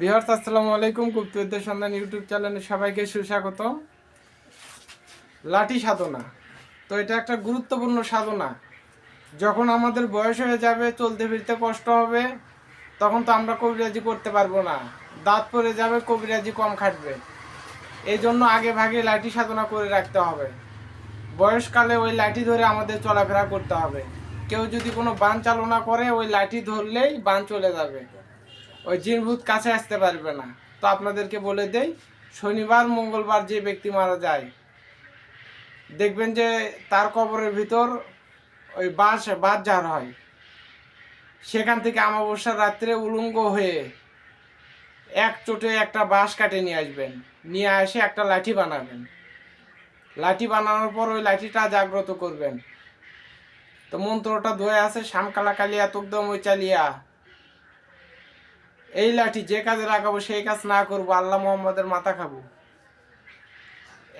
বিহার্স আসসালামু আলাইকুম। গুপ্তবিদ্যা সন্ধান ইউটিউব চ্যানেলে সবাইকে সুস্বাগত লাঠি সাধনা। তো এটা একটা গুরুত্বপূর্ণ সাধনা। যখন আমাদের বয়স হয়ে যাবে, চলতে ফিরতে কষ্ট হবে, তখন তো আমরা কবিরাজি করতে পারব না। দাঁত পড়ে যাবে, কবিরাজি কম খাটবে। এই জন্য আগে ভাগে লাঠি সাধনা করে রাখতে হবে। বয়সকালে ওই লাঠি ধরে আমাদের চলাফেরা করতে হবে। কেউ যদি কোনো বান চালনা করে, ওই লাঠি ধরলেই বান চলে যাবে। ওই জিনভূত কাছে আসতে পারবে না। তো আপনাদেরকে বলে দেই, শনিবার, মঙ্গলবার যে ব্যক্তি মারা যায়, দেখবেন যে তার কবরের ভিতর ওই বাঁশ বাদ জার হয়। সেখান থেকে অমাবস্যার রাত্রে উলঙ্গ হয়ে এক চোটে একটা বাঁশ কাটে নিয়ে আসবেন। নিয়ে এসে একটা লাঠি বানাবেন। লাঠি বানানোর পর ওই লাঠিটা জাগ্রত করবেন। তো মন্ত্রটা ধোয়ে আছে শ্যামকালা কালিয়া তুকদম ওই চালিয়া। এই লাঠি যে কাজে লাগাবো সেই কাজ না করব, আল্লাহ মোহাম্মদের মাথা খাব।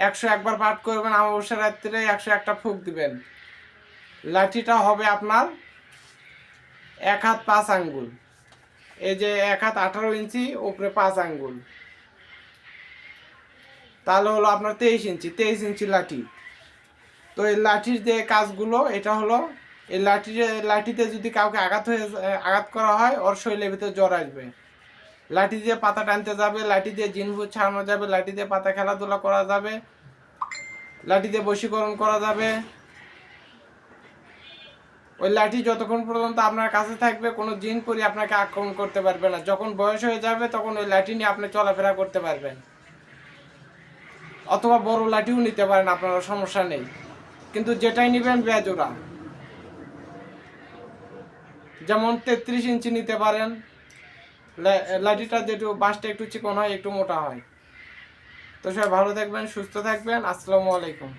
একশো একবার পাঠ করবেন অমাবস্যা রাত্রে একশো একটা ফুক দিবেন। লাঠিটা হবে আপনার এক হাত পাঁচ আঙ্গুল। এই যে এক হাত আঠারো ইঞ্চি, উপরে পাঁচ আঙ্গুল। তাহলে হলো আপনার তেইশ ইঞ্চি তেইশ ইঞ্চি লাঠি। তো এই লাঠির যে কাজগুলো, এটা হলো এই লাঠির লাঠিতে যদি কাউকে আঘাত হয়ে আঘাত করা হয়, ওর শরীরের ভিতরে জ্বর আসবে। লাঠি দিয়ে পাতা টানতে যাবে, লাঠি দিয়ে জিনভুত ছাড়ানো যাবে, লাঠি দিয়ে পাতা খেলাধুলা করা যাবে, লাঠি দিয়ে বশীকরণ করা যাবে। ওই লাঠি যতক্ষণ পর্যন্ত আপনার কাছে থাকবে, কোনো জিন পরি আপনাকে আক্রমণ করতে পারবে না। যখন বয়স হয়ে যাবে, তখন ওই লাঠি নিয়ে আপনি চলাফেরা করতে পারবেন। অথবা বড় লাঠিও নিতে পারেন, আপনার সমস্যা নেই। কিন্তু যেটাই নেবেন বেজোড়া যেমন তেত্রিশ ইঞ্চি নিতে পারেন। লাঠিটা যেটু বাঁশটা একটু চিকন হয়, একটু মোটা হয়। তো সবাই ভালো থাকবেন, সুস্থ থাকবেন। আসসালামু আলাইকুম।